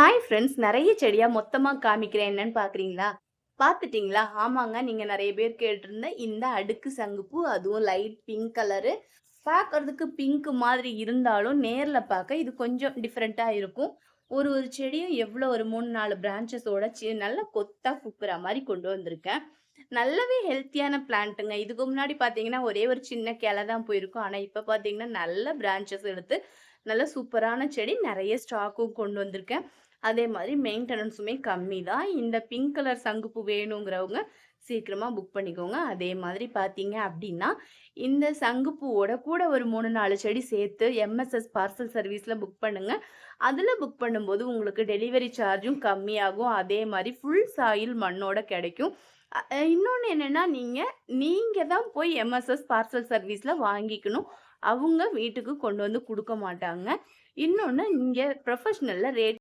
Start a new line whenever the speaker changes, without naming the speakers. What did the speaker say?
Hi friends நிறைய செடியாக மொத்தமாக காமிக்கிறேன். என்னன்னு பார்க்குறீங்களா? பார்த்துட்டிங்களா? ஆமாங்க நீங்கள் நிறைய பேர் கேட்டிருந்த இந்த அடுக்கு சங்குப்பூ அதுவும் லைட் பிங்க் கலரு பார்க்கறதுக்கு பிங்க் மாதிரி இருந்தாலும் நேரில் பார்க்க இது கொஞ்சம் டிஃப்ரெண்ட்டாக இருக்கும். ஒரு ஒரு செடியும் எவ்வளோ ஒரு மூணு நாலு பிரான்ச்சஸோட சி நல்ல கொத்தாக குப்புற மாதிரி கொண்டு வந்திருக்கேன். நல்லாவே ஹெல்த்தியான பிளான்ட்டுங்க இதுக்கு முன்னாடி பார்த்தீங்கன்னா ஒரே ஒரு சின்ன கிளை தான் போயிருக்கும். ஆனால் இப்போ பார்த்தீங்கன்னா நல்ல பிரான்ச்சஸ் எடுத்து நல்ல சூப்பரான செடி நிறைய ஸ்டாக்கும் கொண்டு வந்திருக்கேன். அதே மாதிரி மெயின்டெனன்ஸுமே கம்மி தான் இந்த பிங்க் கலர் சங்குப்பூ வேணுங்கிறவங்க சீக்கிரமாக புக் பண்ணிக்கோங்க. அதே மாதிரி பார்த்தீங்க அப்படின்னா இந்த சங்குப்பூவோட கூட ஒரு மூணு நாலு செடி சேர்த்து எம்எஸ்எஸ் பார்சல் சர்வீஸில் புக் பண்ணுங்கள் அதில் புக் பண்ணும்போது உங்களுக்கு டெலிவரி சார்ஜும் கம்மியாகும். அதே மாதிரி ஃபுல் சாயில் மண்ணோட கிடைக்கும். இன்னொன்று என்னென்னா நீங்கள் நீங்கள் தான் போய் எம்எஸ்எஸ் பார்சல் சர்வீஸில் வாங்கிக்கணும். அவங்க வீட்டுக்கு கொண்டு வந்து கொடுக்க மாட்டாங்க. இன்னொன்று இங்கே ப்ரொஃபஷ்னலில் ரேட்